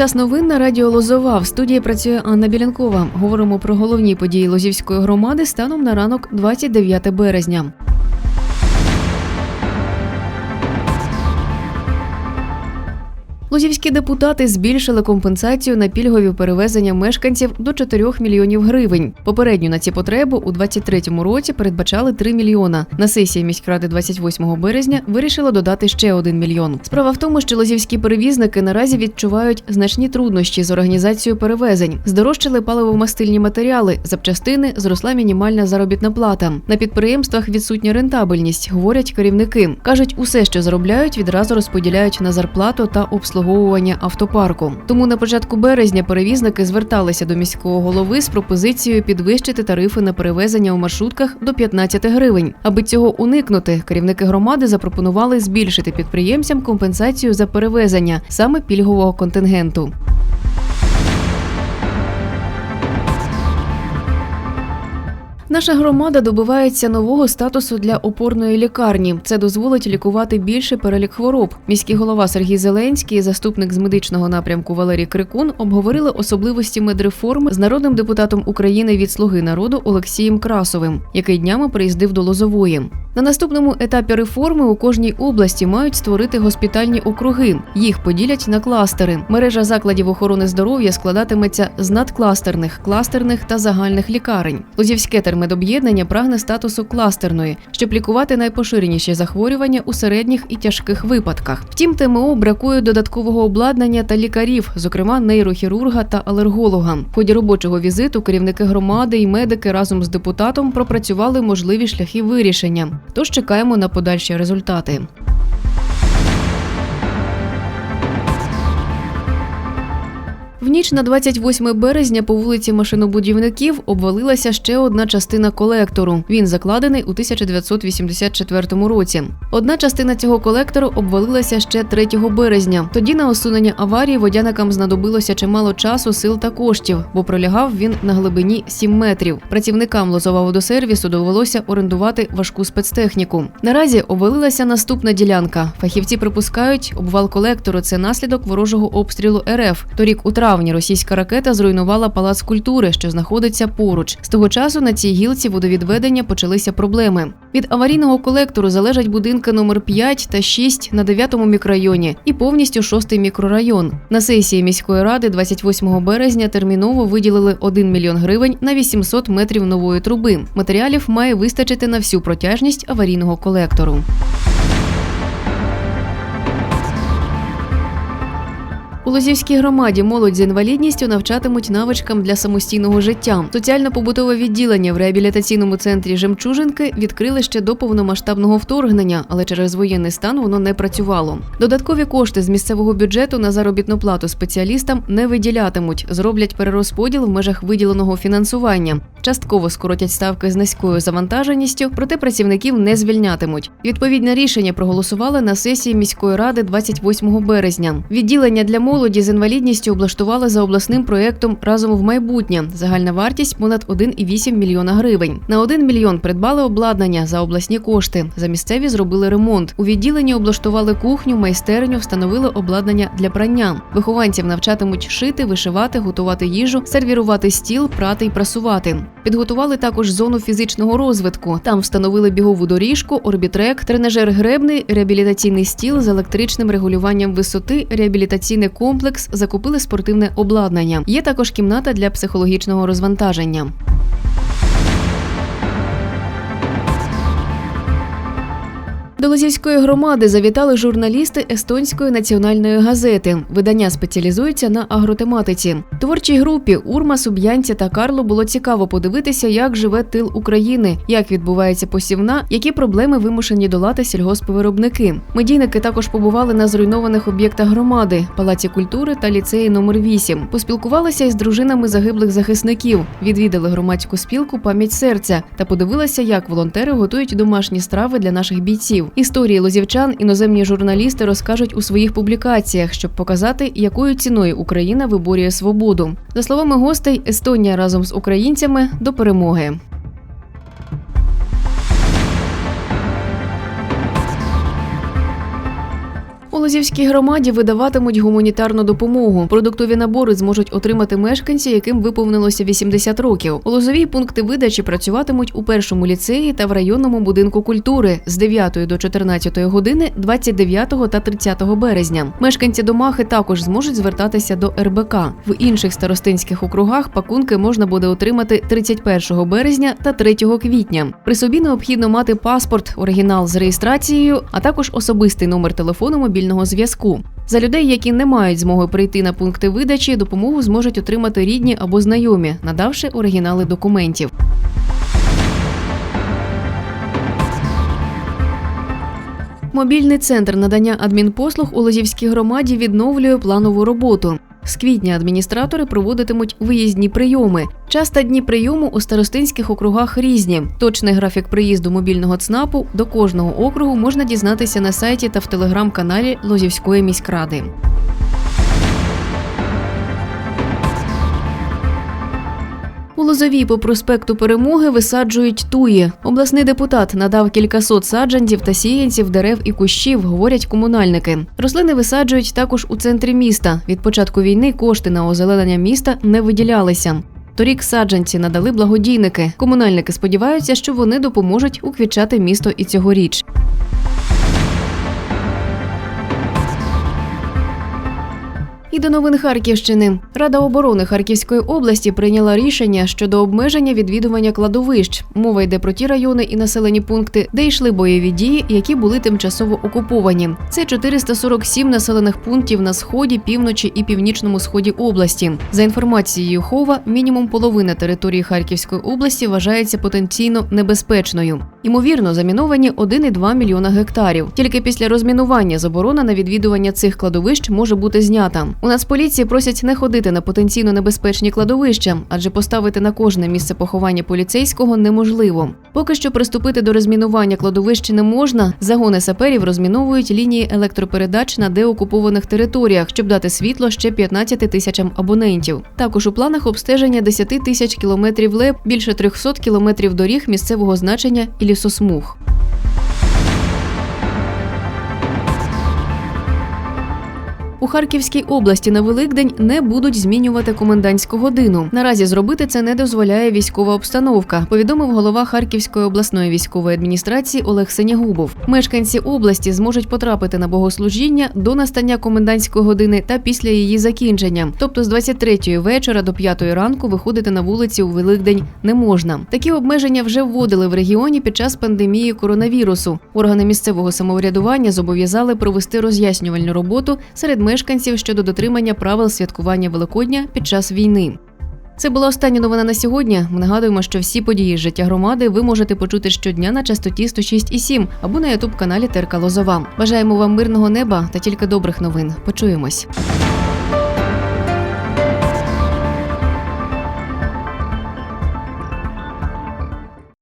Час новин на радіо Лозова. В студії працює Анна Білянкова. Говоримо про головні події Лозівської громади станом на ранок 29 березня. Лозівські депутати збільшили компенсацію на пільгові перевезення мешканців до 4 мільйонів гривень. Попередньо на ці потреби у 2023 році передбачали 3 мільйона. На сесії міськради 28 березня вирішили додати ще 1 мільйон. Справа в тому, що лозівські перевізники наразі відчувають значні труднощі з організацією перевезень. Здорожчали паливомастильні матеріали, запчастини, зросла мінімальна заробітна плата. На підприємствах відсутня рентабельність, говорять керівники. кажуть, усе, що заробляють, відразу розподіляють на зарплату та обслуговування автопарку. Тому на початку березня перевізники зверталися до міського голови з пропозицією підвищити тарифи на перевезення у маршрутках до 15 гривень. Аби цього уникнути, керівники громади запропонували збільшити підприємцям компенсацію за перевезення саме пільгового контингенту. Наша громада добивається нового статусу для опорної лікарні. Це дозволить лікувати більше перелік хвороб. Міський голова Сергій Зеленський заступник з медичного напрямку Валерій Крикун обговорили особливості медреформи з народним депутатом України від Слуги народу Олексієм Красовим, який днями приїздив до Лозової. На наступному етапі реформи у кожній області мають створити госпітальні округи. Їх поділять на кластери. Мережа закладів охорони здоров'я складатиметься з надкластерних, кластерних та загальних лікарень. Лозівське термедоб'єднання прагне статусу кластерної, щоб лікувати найпоширеніші захворювання у середніх і тяжких випадках. Втім, ТМО бракує додаткового обладнання та лікарів, зокрема нейрохірурга та алерголога. В ході робочого візиту керівники громади і медики разом з депутатом пропрацювали можливі шляхи вирішення. Тож чекаємо на подальші результати. В ніч на 28 березня по вулиці машинобудівників обвалилася ще одна частина колектору. Він закладений у 1984 році. Одна частина цього колектору обвалилася ще 3 березня. Тоді на усунення аварії водяникам знадобилося чимало часу, сил та коштів, бо пролягав він на глибині 7 метрів. Працівникам Лозова водосервісу довелося орендувати важку спецтехніку. Наразі обвалилася наступна ділянка. Фахівці припускають, обвал колектору це наслідок ворожого обстрілу РФ. Торік у травні російська ракета зруйнувала палац культури, що знаходиться поруч. З того часу на цій гілці водовідведення почалися проблеми. Від аварійного колектору залежать будинки номер 5 та 6 на 9 мікрорайоні і повністю 6 мікрорайон. На сесії міської ради 28 березня терміново виділили 1 мільйон гривень на 800 метрів нової труби. Матеріалів має вистачити на всю протяжність аварійного колектору. У Лозівській громаді молодь з інвалідністю навчатимуть навичкам для самостійного життя. Соціально-побутове відділення в реабілітаційному центрі Жемчужинки відкрили ще до повномасштабного вторгнення, але через воєнний стан воно не працювало. Додаткові кошти з місцевого бюджету на заробітну плату спеціалістам не виділятимуть, зроблять перерозподіл в межах виділеного фінансування. Частково скоротять ставки з низькою завантаженістю, проте працівників не звільнятимуть. Відповідне рішення проголосували на сесії міської ради 28 березня. Відділення для молоді з інвалідністю облаштували за обласним проєктом разом в майбутнє. Загальна вартість понад 1,8 мільйона гривень. На 1 мільйон придбали обладнання за обласні кошти. За місцеві зробили ремонт. У відділенні облаштували кухню, майстерню, встановили обладнання для прання. Вихованців навчатимуть шити, вишивати, готувати їжу, сервірувати стіл, прати й прасувати. Підготували також зону фізичного розвитку. Там встановили бігову доріжку, орбітрек, тренажер гребний, реабілітаційний стіл з електричним регулюванням висоти, реабілітаційне реабілітаційний комплекс, закупили спортивне обладнання. Є також кімната для психологічного розвантаження. До Лозівської громади завітали журналісти Естонської національної газети. Видання спеціалізується на агротематиці. Творчій групі Урма, Суб'янці та Карло було цікаво подивитися, як живе тил України, як відбувається посівна, які проблеми вимушені долати сільгоспвиробники. Медійники також побували на зруйнованих об'єктах громади, палаці культури та ліцеї номер 8 Поспілкувалися із дружинами загиблих захисників, відвідали громадську спілку Пам'ять серця та подивилися, як волонтери готують домашні страви для наших бійців. Історії лозівчан іноземні журналісти розкажуть у своїх публікаціях, щоб показати, якою ціною Україна виборює свободу. За словами гостей, Естонія разом з українцями до перемоги. Лозівській громаді видаватимуть гуманітарну допомогу. Продуктові набори зможуть отримати мешканці, яким виповнилося 80 років. У Лозовій пункти видачі працюватимуть у першому ліцеї та в районному будинку культури з 9 до 14 години 29 та 30 березня. Мешканці Домахи також зможуть звертатися до РБК. В інших старостинських округах пакунки можна буде отримати 31 березня та 3 квітня. При собі необхідно мати паспорт, оригінал з реєстрацією, а також особистий номер телефону мобільного зв'язку. За людей, які не мають змоги прийти на пункти видачі, допомогу зможуть отримати рідні або знайомі, надавши оригінали документів. Мобільний центр надання адмінпослуг у Лозівській громаді відновлює планову роботу. З квітня адміністратори проводитимуть виїзні прийоми. Час та дні прийому у старостинських округах різні. Точний графік приїзду мобільного ЦНАПу до кожного округу можна дізнатися на сайті та в телеграм-каналі Лозівської міськради. У Лозовій по проспекту Перемоги висаджують туї. Обласний депутат надав кількасот саджанців та сіянців дерев і кущів, говорять комунальники. Рослини висаджують також у центрі міста. Від початку війни кошти на озеленення міста не виділялися. Торік саджанці надали благодійники. Комунальники сподіваються, що вони допоможуть уквітчати місто і цьогоріч. До новин Харківщини. Рада оборони Харківської області прийняла рішення щодо обмеження відвідування кладовищ. Мова йде про ті райони і населені пункти, де йшли бойові дії, які були тимчасово окуповані. Це 447 населених пунктів на сході, півночі і північному сході області. За інформацією Хова, мінімум половина території Харківської області вважається потенційно небезпечною. Ймовірно, заміновані 1,2 мільйона гектарів. Тільки після розмінування заборона на відвідування цих кладовищ може бути знята. У Нацполіції просять не ходити на потенційно небезпечні кладовища, адже поставити на кожне місце поховання поліцейського неможливо. Поки що приступити до розмінування кладовищ не можна. Загони саперів розміновують лінії електропередач на деокупованих територіях, щоб дати світло ще 15 тисячам абонентів. Також у планах обстеження 10 тисяч кілометрів леп, більше 300 кілометрів доріг місцевого значення і лісосмуг. У Харківській області на Великдень не будуть змінювати комендантську годину. Наразі зробити це не дозволяє військова обстановка. Повідомив голова Харківської обласної військової адміністрації Олег Сенягубов. Мешканці області зможуть потрапити на богослужіння до настання комендантської години та після її закінчення. Тобто з 23-ї вечора до 5-ї ранку виходити на вулиці у Великдень не можна. Такі обмеження вже вводили в регіоні під час пандемії коронавірусу. Органи місцевого самоврядування зобов'язали провести роз'яснювальну роботу серед мешканців щодо дотримання правил святкування Великодня під час війни. Це була остання новина на сьогодні. Ми нагадуємо, що всі події з життя громади ви можете почути щодня на частоті 106,7 або на ютуб каналі Терка Лозова. Бажаємо вам мирного неба та тільки добрих новин. Почуємось.